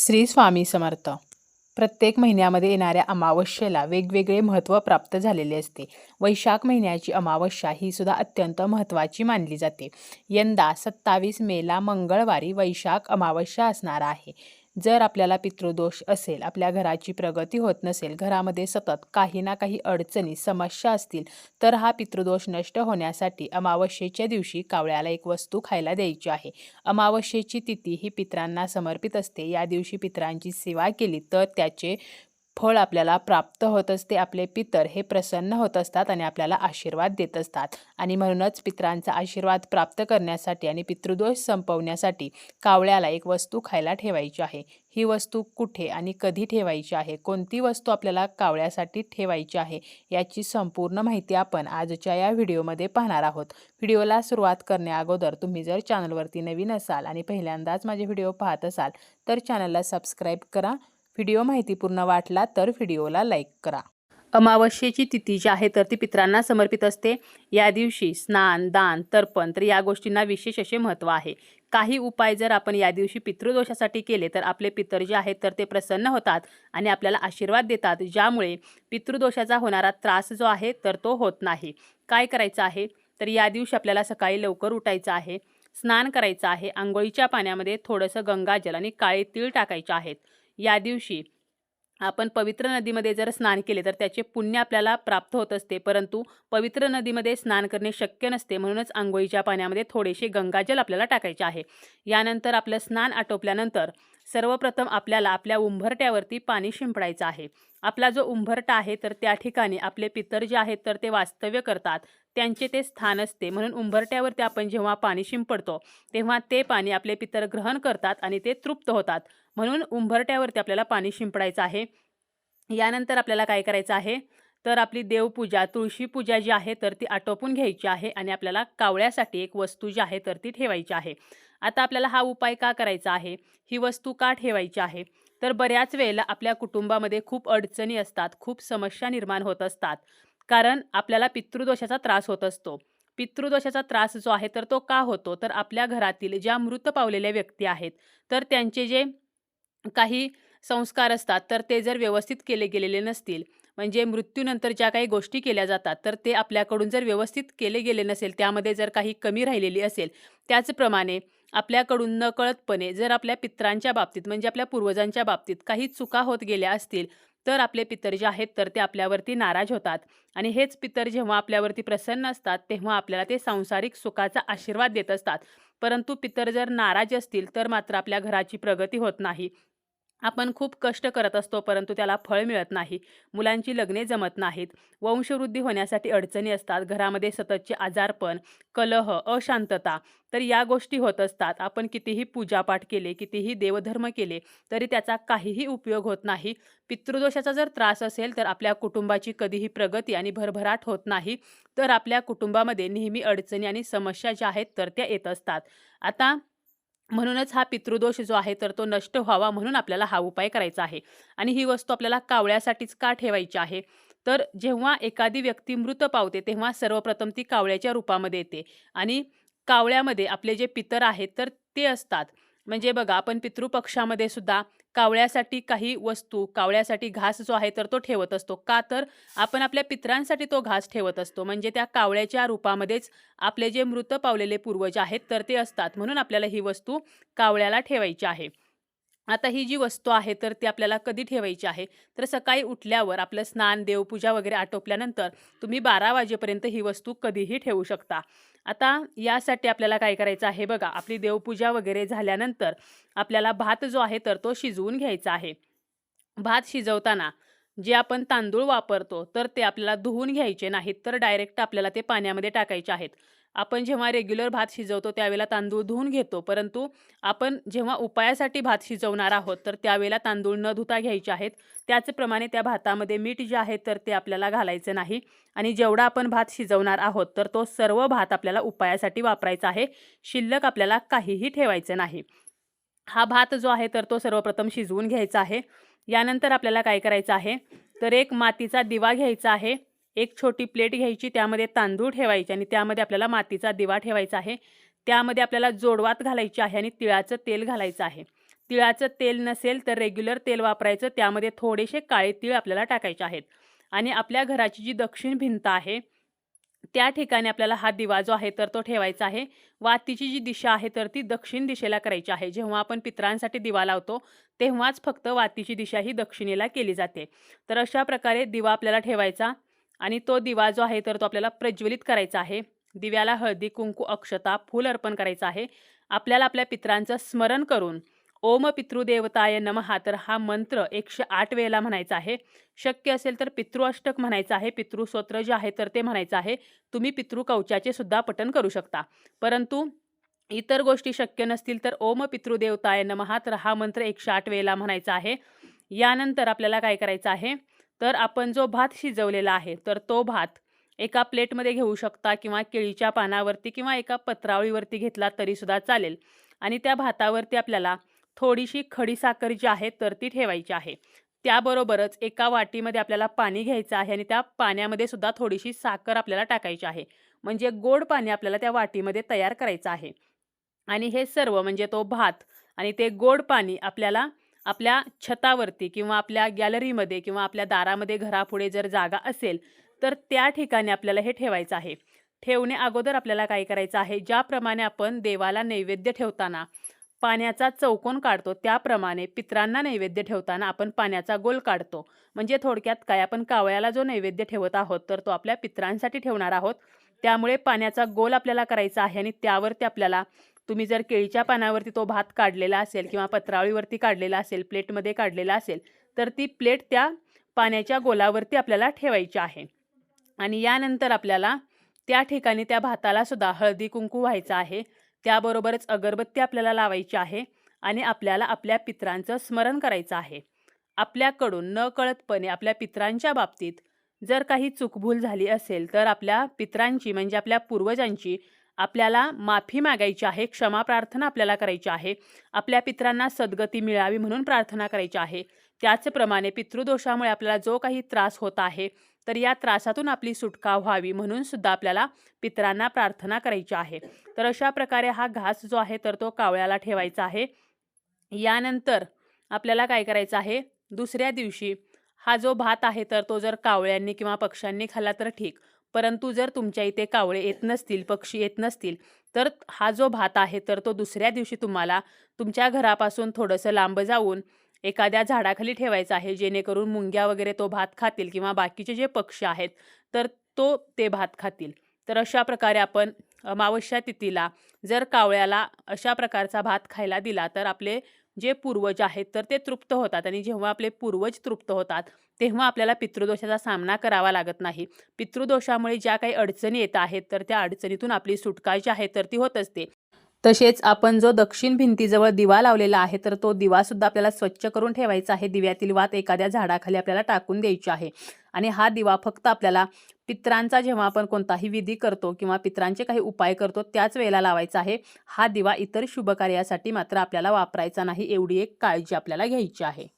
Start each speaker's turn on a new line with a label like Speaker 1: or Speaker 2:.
Speaker 1: श्री स्वामी समर्थ. प्रत्येक महिन्यामध्ये येणाऱ्या अमावस्येला वेगवेगळे महत्त्व प्राप्त झालेले असते. वैशाख महिन्याची अमावस्या ही सुद्धा अत्यंत महत्त्वाची मानली जाते. यंदा सत्तावीस मेला मंगळवारी वैशाख अमावस्या असणार आहे. जर आपल्याला पितृदोष असेल आपल्या घराची प्रगती होत नसेल घरामध्ये सतत काही ना काही अडचणी समस्या असतील तर हा पितृदोष नष्ट होण्यासाठी अमावस्येच्या दिवशी कावळ्याला एक वस्तू खायला द्यायची आहे. अमावस्येची तिथी ही पितरांना समर्पित असते. या दिवशी पितरांची सेवा केली तर त्याचे फळ आपल्याला प्राप्त होत असते आपले पितर हे प्रसन्न होत असतात आणि आपल्याला आशीर्वाद देत असतात. आणि म्हणूनच पितरांचा आशीर्वाद प्राप्त करण्यासाठी आणि पितृदोष संपवण्यासाठी कावळ्याला एक वस्तू खायला ठेवायची आहे. ही वस्तू कुठे आणि कधी ठेवायची आहे? कोणती वस्तू आपल्याला कावळ्यासाठी ठेवायची आहे? याची संपूर्ण माहिती आपण आजच्या या व्हिडिओमध्ये पाहणार आहोत. व्हिडिओला सुरुवात करण्या अगोदर तुम्ही जर चॅनलवरती नवीन असाल आणि पहिल्यांदाच माझे व्हिडिओ पाहत असाल तर चॅनलला सबस्क्राईब करा. व्हिडिओ माहितीपूर्ण वाटला तर व्हिडिओला लाईक करा. अमावस्येची तिथी जी आहे तर ती पित्रांना समर्पित असते. या दिवशी स्नान दान तर्पण तर या गोष्टींना विशेष असे महत्त्व आहे. काही उपाय जर आपण या दिवशी पितृदोषासाठी केले तर आपले पितर जे आहेत तर ते प्रसन्न होतात आणि आपल्याला आशीर्वाद देतात. ज्यामुळे पितृदोषाचा होणारा त्रास जो आहे तर तो होत नाही. काय करायचं आहे? तर या दिवशी आपल्याला सकाळी लवकर उठायचं आहे. स्नान करायचं आहे. आंघोळीच्या पाण्यामध्ये थोडंसं गंगाजल आणि काळे तीळ टाकायचे आहेत. या दिवशी आपण पवित्र नदीमध्ये जर स्नान केले तर त्याचे पुण्य आपल्याला प्राप्त होत असते. परंतु पवित्र नदीमध्ये स्नान करणे शक्य नसते. म्हणूनच आंघोळीच्या पाण्यामध्ये थोडेसे गंगाजल आपल्याला टाकायचे आहे. यानंतर आपलं स्नान आटोपल्यानंतर सर्वप्रथम आपल्याला आपल्या उंबरट्यावरती पाणी शिंपडायचं आहे. आपला जो उंबरटा आहे तर त्या ठिकाणी आपले पितर जे आहेत तर ते वास्तव्य करतात. त्यांचे ते स्थान असते. म्हणून उंबरट्यावरती आपण जेव्हा पाणी शिंपडतो तेव्हा ते पाणी आपले पितर ग्रहण करतात आणि ते तृप्त होतात. म्हणून उंबरट्यावरती आपल्याला पाणी शिंपडायचं आहे. यानंतर आपल्याला काय करायचं आहे? तर आपली देवपूजा तुळशी पूजा जी आहे तर ती आटोपून घ्यायची आहे आणि आपल्याला कावळ्यासाठी एक वस्तू जी आहे तर ती ठेवायची आहे. आता आपल्याला हा उपाय का करायचा आहे? ही वस्तू का ठेवायची आहे? तर बऱ्याच वेळेला आपल्या कुटुंबामध्ये खूप अडचणी असतात खूप समस्या निर्माण होत असतात. कारण आपल्याला पितृदोषाचा त्रास होत असतो. पितृदोषाचा त्रास जो आहे तर तो का होतो? तर आपल्या घरातील ज्या मृत पावलेल्या व्यक्ती आहेत तर त्यांचे जे काही संस्कार असतात तर ते जर व्यवस्थित केले गेलेले नसतील म्हणजे मृत्यूनंतर ज्या काही गोष्टी केल्या जातात तर ते आपल्याकडून जर व्यवस्थित केले गेले नसेल त्यामध्ये जर काही कमी राहिलेली असेल त्याचप्रमाणे आपल्याकडून नकळतपणे जर आपल्या पित्रांच्या बाबतीत म्हणजे आपल्या पूर्वजांच्या बाबतीत काही चुका होत गेल्या असतील तर आपले पितर जे आहेत तर ते आपल्यावरती नाराज होतात. आणि हेच पितर जेव्हा आपल्यावरती प्रसन्न असतात तेव्हा आपल्याला ते सांसारिक सुखाचा आशीर्वाद देत असतात. परंतु पितर जर नाराज असतील तर मात्र आपल्या घराची प्रगती होत नाही. आपण खूप कष्ट करत असतो परंतु त्याला फळ मिळत नाही. मुलांची लग्ने जमत नाहीत. वंशवृद्धी होण्यासाठी अडचणी असतात. घरामध्ये सततचे आजारपण कलह अशांतता तर या गोष्टी होत असतात. आपण कितीही पूजापाठ केले कितीही देवधर्म केले तरी त्याचा काहीही उपयोग होत नाही. पितृदोषाचा जर त्रास असेल तर आपल्या कुटुंबाची कधीही प्रगती आणि भरभराट होत नाही. तर आपल्या कुटुंबामध्ये नेहमी अडचणी आणि समस्या ज्या आहेत तर त्या येत असतात. आता म्हणूनच हा पितृदोष जो आहे तर तो नष्ट व्हावा म्हणून आपल्याला हा उपाय करायचा आहे. आणि ही वस्तू आपल्याला कावळ्यासाठीच का ठेवायची आहे? तर जेव्हा एखादी व्यक्ती मृत पावते तेव्हा सर्वप्रथम ती कावळ्याच्या रूपामध्ये येते. आणि कावळ्यामध्ये आपले जे पितर आहेत तर ते असतात. म्हणजे बघा आपण पितृपक्षामध्ये सुद्धा कावळ्यासाठी काही वस्तू कावळ्यासाठी घास जो आहे तर तो ठेवत असतो. का तर आपण आपल्या पितरांसाठी तो घास ठेवत असतो. म्हणजे त्या कावळ्याच्या रूपामध्येच आपले जे मृत पावलेले पूर्वज आहेत तर ते असतात. म्हणून आपल्याला ही वस्तू कावळ्याला ठेवायची आहे. आता ही जी वस्तू आहे तर ती आपल्याला कधी ठेवायची आहे? तर सकाळी उठल्यावर आपलं स्नान देवपूजा वगैरे आटोपल्यानंतर तुम्ही बारा वाजेपर्यंत ही वस्तू कधीही ठेवू शकता. आता यासाठी आपल्याला काय करायचं आहे बघा आपली देवपूजा वगैरे झाल्यानंतर आपल्याला भात जो आहे तर तो शिजवून घ्यायचा आहे. भात शिजवताना जे आपण तांदूळ वापरतो तर ते आपल्याला धुवून घ्यायचे नाहीत तर डायरेक्ट आपल्याला ते पाण्यामध्ये टाकायचे आहेत. आपण जेव्हा रेग्युलर भात शिजवतो त्यावेळेला तांदूळ धुवून घेतो. परंतु आपण जेव्हा उपायासाठी भात शिजवणार आहोत तर त्यावेळेला तांदूळ न धुता घ्यायचे आहेत. त्याचप्रमाणे त्या भातामध्ये मीठ जे आहे तर ते आपल्याला घालायचं नाही. आणि जेवढा आपण भात शिजवणार आहोत तर तो सर्व भात आपल्याला उपायासाठी वापरायचा आहे. शिल्लक आपल्याला काहीही ठेवायचं नाही. हा भात जो आहे तर तो सर्वप्रथम शिजवून घ्यायचा आहे. यानंतर आपल्याला काय करायचं आहे तर एक मातीचा दिवा घ्यायचा आहे. एक छोटी प्लेट घ्यायची त्यामध्ये तांदूळ ठेवायचे आणि त्यामध्ये आपल्याला मातीचा दिवा ठेवायचा आहे. त्यामध्ये आपल्याला जोडवात घालायची आहे आणि तिळाचं तेल घालायचं आहे. तिळाचं तेल नसेल तर रेग्युलर तेल वापरायचं त्यामध्ये थोडेसे काळे तीळ आपल्याला टाकायचे आहेत. आणि आपल्या घराची जी दक्षिण भिंत आहे त्या ठिकाणी आपल्याला हा दिवा जो आहे तर तो ठेवायचा आहे. वातीची जी दिशा आहे तर ती दक्षिण दिशेला करायची आहे. जेव्हा आपण पितरांसाठी दिवा लावतो तेव्हाच फक्त वातीची दिशा ही दक्षिणेला केली जाते. तर अशा प्रकारे दिवा आपल्याला ठेवायचा. आणि तो दिवा जो आहे तर तो आपल्याला प्रज्वलित करायचा आहे. दिव्याला हळदी कुंकू अक्षता फूल अर्पण करायचं आहे. आपल्याला आपल्या पितरांचं स्मरण करून ओम पितृदेवताय नमः तर हा मंत्र एकशे आठ वेळेला म्हणायचा आहे. शक्य असेल तर पितृअष्टक म्हणायचं आहे. पितृस्तोत्र जे आहे तर ते म्हणायचं आहे. तुम्ही पितृकवचाचे सुद्धा पठण करू शकता. परंतु इतर गोष्टी शक्य नसतील तर ओम पितृदेवताय नमहा तर हा मंत्र एकशे आठ वेळेला म्हणायचा आहे. यानंतर आपल्याला काय करायचं आहे? तर आपण जो भात शिजवलेला आहे तर तो भात एका प्लेटमध्ये घेऊ शकता किंवा केळीच्या पानावरती किंवा एका पत्रावळीवरती घेतला तरीसुद्धा चालेल. आणि त्या भातावरती आपल्याला थोडीशी खडीसाखर जी आहे तर ती ठेवायची आहे. त्याबरोबरच एका वाटीमध्ये आपल्याला पाणी घ्यायचं आहे आणि त्या पाण्यामध्ये सुद्धा थोडीशी साखर आपल्याला टाकायची आहे. म्हणजे गोड पाणी आपल्याला त्या वाटीमध्ये तयार करायचं आहे. आणि हे सर्व म्हणजे तो भात आणि ते गोड पाणी आपल्याला आपल्या छतावरती किंवा आपल्या गॅलरीमध्ये किंवा आपल्या दारामध्ये घरापुढे जर जागा असेल तर त्या ठिकाणी आपल्याला हे ठेवायचं आहे. ठेवणे अगोदर आपल्याला काय करायचं आहे? ज्याप्रमाणे आपण देवाला नैवेद्य ठेवताना पाण्याचा चौकोन काढतो त्याप्रमाणे पित्रांना नैवेद्य ठेवताना आपण पाण्याचा गोल काढतो. म्हणजे थोडक्यात काय? आपण कावळ्याला जो नैवेद्य ठेवत आहोत तर तो आपल्या पित्रांसाठी ठेवणार आहोत. त्यामुळे पाण्याचा गोल आपल्याला करायचा आहे आणि त्यावरती आपल्याला तुम्ही जर केळीच्या पानावरती तो भात काढलेला असेल किंवा पत्रावळीवरती काढलेला असेल प्लेटमध्ये काढलेला असेल तर ती प्लेट त्या पाण्याच्या गोलावरती आपल्याला ठेवायची आहे. आणि यानंतर आपल्याला त्या ठिकाणी त्या भाताला सुद्धा हळदी कुंकू व्हायचं आहे. त्याबरोबरच अगरबत्ती आपल्याला लावायची आहे आणि आपल्याला आपल्या पित्रांचं स्मरण करायचं आहे. आपल्याकडून न कळतपणे आपल्या पित्रांच्या बाबतीत जर काही चुकभूल झाली असेल तर आपल्या पित्रांची म्हणजे आपल्या पूर्वजांची आपल्याला माफी मागायची आहे क्षमा प्रार्थना आपल्याला करायची आहे आपल्या पित्रांना सद्गती मिळावी म्हणून प्रार्थना करायची आहे. त्याचप्रमाणे पितृदोषामुळे आपल्याला जो काही त्रास होत आहे तर या त्रासातून आपली सुटका व्हावी म्हणून सुद्धा आपल्याला पितरांना प्रार्थना करायची आहे. तर अशा प्रकारे हा घास जो आहे तर तो कावळ्याला ठेवायचा आहे. यानंतर आपल्याला काय करायचं आहे? दुसऱ्या दिवशी हा जो भात आहे तर तो जर कावळ्यांनी किंवा पक्ष्यांनी खाल्ला तर ठीक. परंतु जर तुमच्या इथे कावळे येत नसतील पक्षी येत नसतील तर हा जो भात आहे तर तो दुसऱ्या दिवशी तुम्हाला तुमच्या घरापासून थोडंसं लांब जाऊन एखाद्या झाडाखाली ठेवायचा आहे जेणेकरून मुंग्या वगैरे तो भात खातील किंवा बाकीचे जे पक्षी आहेत तर तो ते भात खातील. तर अशा प्रकारे आपण अमावस्या तिथीला जर कावळ्याला अशा प्रकारचा भात खायला दिला तर आपले जे पूर्वज आहेत तर ते तृप्त होतात आणि जेव्हा आपले पूर्वज तृप्त होतात तेव्हा आपल्याला पितृदोषाचा सामना करावा लागत नाही. पितृदोषामुळे ज्या काही अडचणी येत आहेत तर त्या अडचणीतून आपली सुटका जी आहे तर ती होत असते. तसेच आपण जो दक्षिण भिंतीजवळ दिवा लावलेला आहे तर तो दिवा सुद्धा आपल्याला स्वच्छ करून ठेवायचा आहे. दिव्यातील वात एखाद्या झाडाखाली आपल्याला टाकून द्यायची आहे. आणि हा दिवा फक्त आपल्याला पित्रांचा जेव्हा आपण कोणताही विधी करतो किंवा पित्रांचे काही उपाय करतो त्याच वेळेला लावायचा आहे. हा दिवा इतर शुभ कार्यासाठी मात्र आपल्याला वापरायचा नाही एवढी एक काळजी आपल्याला घ्यायची आहे.